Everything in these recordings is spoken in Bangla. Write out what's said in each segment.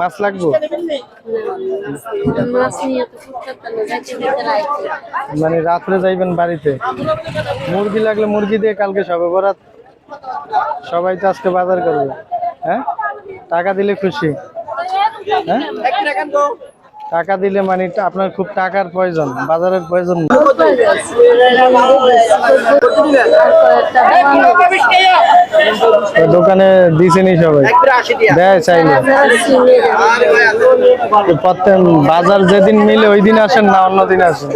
মাছ লাগবো? মানে রাত্রে যাইবেন বাড়িতে? মুরগি লাগলে মুরগি দিয়ে কালকে সবে বরাত সবাই তো আজকে বাজার করবে। হ্যাঁ? টাকা দিলে খুশি। হ্যাঁ? টাকা দিলে মানে আপনার খুব টাকার প্রয়োজন বাজারের প্রয়োজন। না। দোকানে দিছেনি সবাই। দেয়। চাইলে। প্রত্যেক বাজার যেদিন মিলে ওই দিন আসেন না অন্য দিন আসেন?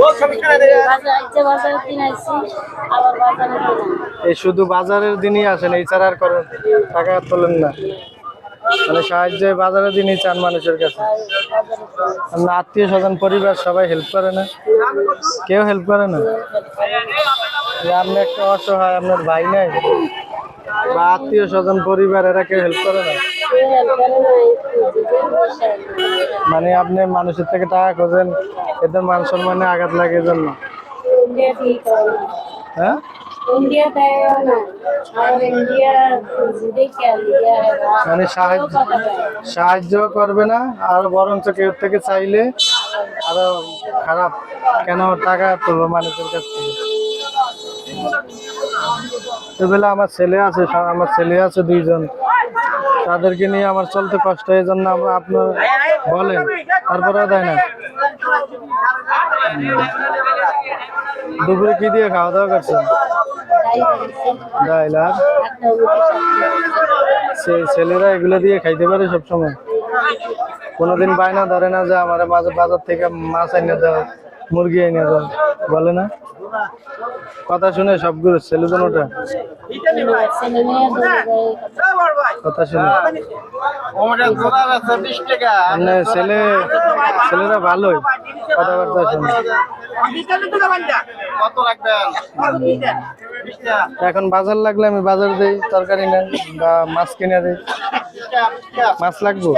এই শুধু বাজারের দিনই আসেন এই ছাড়া আর করেন টাকা তোলেন না। মানে সাহায্যে বাজারের দিনই চান মানুষের কাছে। আপনার আত্মীয় স্বজন পরিবার সবাই হেল্প করে না। কেউ হেল্প করে না। আপনি একটা অসহায় আপনার ভাই নাই। বা আত্মীয় স্বজন, পরিবার, এরা কেউ হেল্প করে না। মানে আপনি মানুষের থেকে টাকা খোঁজেন, এদের মান সম্মানে আঘাত লাগে জন্য হ্যাঁ? মানে সাহায্য সাহায্য করবে না, আর বরঞ্চ কেউ থেকে চাইলে আরও খারাপ। কেন? টাকা তুলবো মানুষের কাছ থেকে। তো আমার ছেলে আছে আমার ছেলে আছে দুইজন। তাদেরকে নিয়ে আমার চলতে কষ্ট এই জন্য আপনার বলেন তারপরেও দেয় না। দুপুরে কি দিয়ে খাওয়া দাওয়া করছেন? ছেলেরা এগুলো দিয়ে খাইতে পারে সবসময়। কোনোদিন বায়না ধরে না যে আমার বাজার থেকে মাছ এনে দাও। মুরগি এনে দাও বলে না? কথা শুনে সবগুলো ছেলে ওটা কথা শুনে। মানে ছেলে ছেলেরা ভালোই। কথাবার্তা শুনে। এখন বাজার লাগলে আমি বাজার দিই তরকারি নেন বা মাছ কিনে দিই। মাছ লাগবো?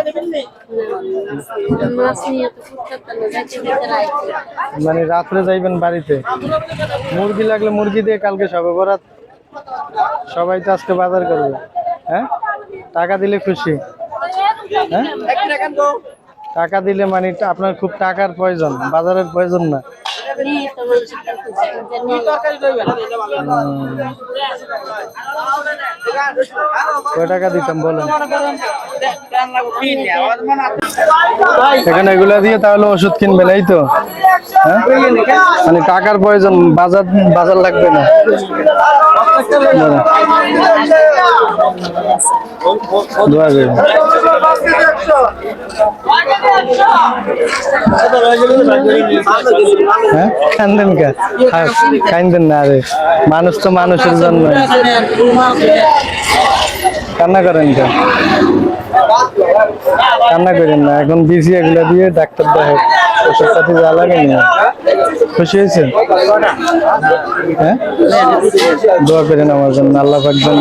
মানে রাত্রে যাইবেন বাড়িতে। মুরগি লাগলে মুরগি দিয়ে কালকে সবে বরাত। সবাই তো আজকে বাজার করবে। হ্যাঁ? টাকা দিলে খুশি। হ্যাঁ? টাকা দিলে মানে আপনার খুব টাকার প্রয়োজন, বাজারের প্রয়োজন না। এখানে এগুলা দিয়ে তাহলে ওষুধ কিনবেন, এই তো? হ্যাঁ? মানে টাকার প্রয়োজন, বাজার বাজার লাগবে না। কান্দেন হ্যাঁ, কান্দেন না রে। মানুষ তো মানুষের জন্য কান্না করেন কা? কান্না করেন না। এখন বিজি এগুলো দিয়ে ডাক্তার দেখে ওষুধ পাতি যা লাগে না খুশি হয়েছে হ্যাঁ? দোয়া করেন আমার জন্য। আল্লাহ দেয়